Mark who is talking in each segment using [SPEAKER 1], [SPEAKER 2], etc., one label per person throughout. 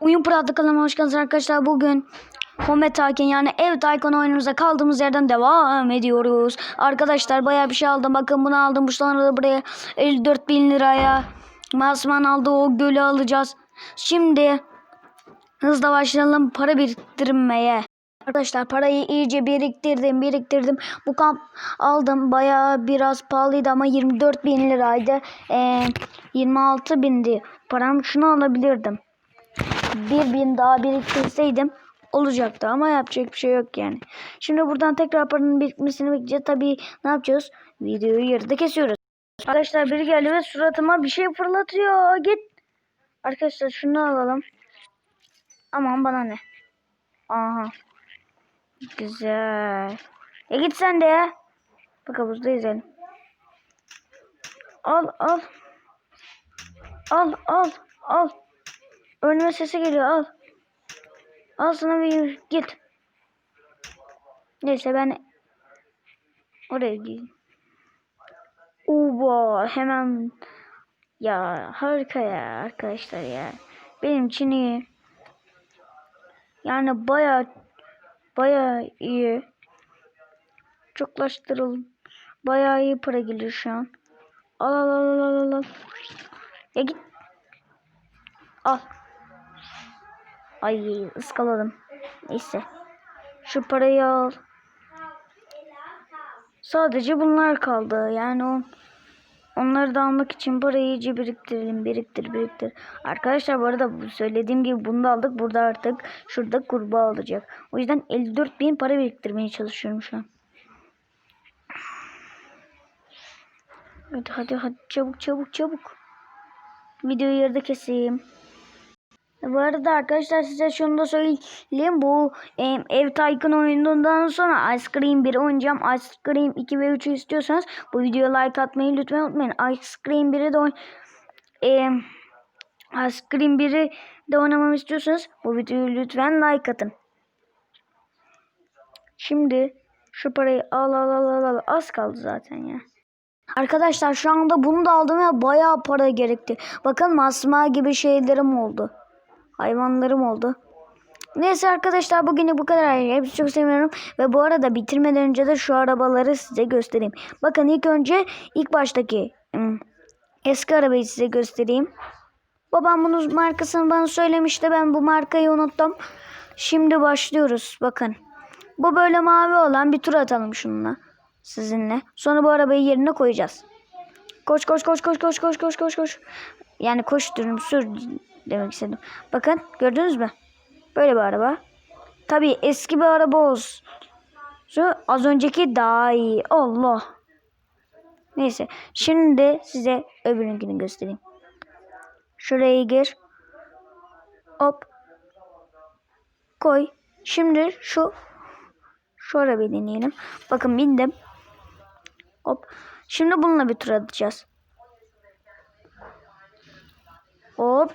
[SPEAKER 1] Oyun Pıratlı kanalıma hoş geldiniz arkadaşlar. Bugün Home Tycoon yani ev Tycoon oyunumuza kaldığımız yerden devam ediyoruz. Arkadaşlar bayağı bir şey aldım. Bakın bunu aldım. Bu sonra da buraya 54 bin liraya. Masman aldı o gölü alacağız. Şimdi hızla başlayalım para biriktirmeye. Arkadaşlar parayı iyice biriktirdim biriktirdim. Bu kamp aldım bayağı biraz pahalıydı ama 24 bin liraydı. Ee, 26 bindi. Param şunu alabilirdim bir bin daha biriktirseydim olacaktı ama yapacak bir şey yok yani. Şimdi buradan tekrar paranın birikmesini bekleyeceğiz. Tabii ne yapacağız? Videoyu yarıda kesiyoruz. Arkadaşlar biri geldi ve suratıma bir şey fırlatıyor. Git. Arkadaşlar şunu alalım. Aman bana ne? Aha. Güzel. Ya git sen de ya. Bak havuzda yüzelim. Al al. Al al al. Ölme sesi geliyor al. Al sana bir git. Neyse ben oraya gideyim. Uva hemen ya harika ya arkadaşlar ya. Benim için iyi. Yani baya baya iyi. Çoklaştırıldı. Baya iyi para geliyor şu an. Al al al al al. Ya git. Al. Ay ıskaladım. Neyse. Şu parayı al. Sadece bunlar kaldı. Yani on, onları da almak için parayı iyice biriktirelim. Biriktir biriktir. Arkadaşlar bu arada söylediğim gibi bunu da aldık. Burada artık şurada kurbağa alacak. O yüzden 54 bin para biriktirmeye çalışıyorum şu an. Hadi hadi hadi çabuk çabuk çabuk. Videoyu yarıda keseyim. Bu arada arkadaşlar size şunu da söyleyeyim. Bu e, ev Tycoon oyunundan sonra Ice Cream 1 oynayacağım. Ice Cream 2 ve 3'ü istiyorsanız bu videoya like atmayı lütfen unutmayın. Ice Cream 1'i de oyn e, Ice Cream 1'i de oynamamı istiyorsanız bu videoyu lütfen like atın. Şimdi şu parayı al al al al al. Az kaldı zaten ya. Arkadaşlar şu anda bunu da aldım ve bayağı para gerekti. Bakın masma gibi şeylerim oldu. Hayvanlarım oldu. Neyse arkadaşlar bugünü bu kadar. Hepsi çok seviyorum. Ve bu arada bitirmeden önce de şu arabaları size göstereyim. Bakın ilk önce ilk baştaki hmm, eski arabayı size göstereyim. Babam bunun markasını bana söylemişti. Ben bu markayı unuttum. Şimdi başlıyoruz. Bakın. Bu böyle mavi olan bir tur atalım şununla. Sizinle. Sonra bu arabayı yerine koyacağız. Koş koş koş koş koş koş koş koş koş. Yani koş diyorum sür demek istedim. Bakın gördünüz mü? Böyle bir araba. Tabii eski bir araba olsun. Az önceki daha iyi. Allah. Neyse. Şimdi size öbürünkini göstereyim. Şuraya gir. Hop. Koy. Şimdi şu şu arabayı deneyelim. Bakın bindim. Hop. Şimdi bununla bir tur atacağız. Hop.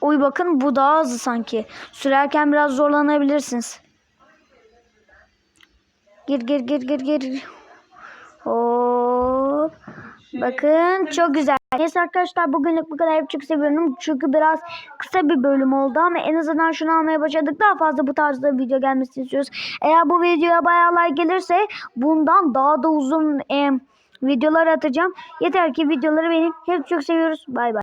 [SPEAKER 1] Oy bakın bu daha hızlı sanki. Sürerken biraz zorlanabilirsiniz. Gir gir gir gir gir. Hop. Bakın çok güzel. Neyse arkadaşlar bugünlük bu kadar çok seviyorum. Çünkü biraz kısa bir bölüm oldu ama en azından şunu almaya başladık. Daha fazla bu tarzda video gelmesini istiyoruz. Eğer bu videoya bayağı like gelirse bundan daha da uzun e, videolar atacağım. Yeter ki videoları benim. Hep çok seviyoruz. Bay bay.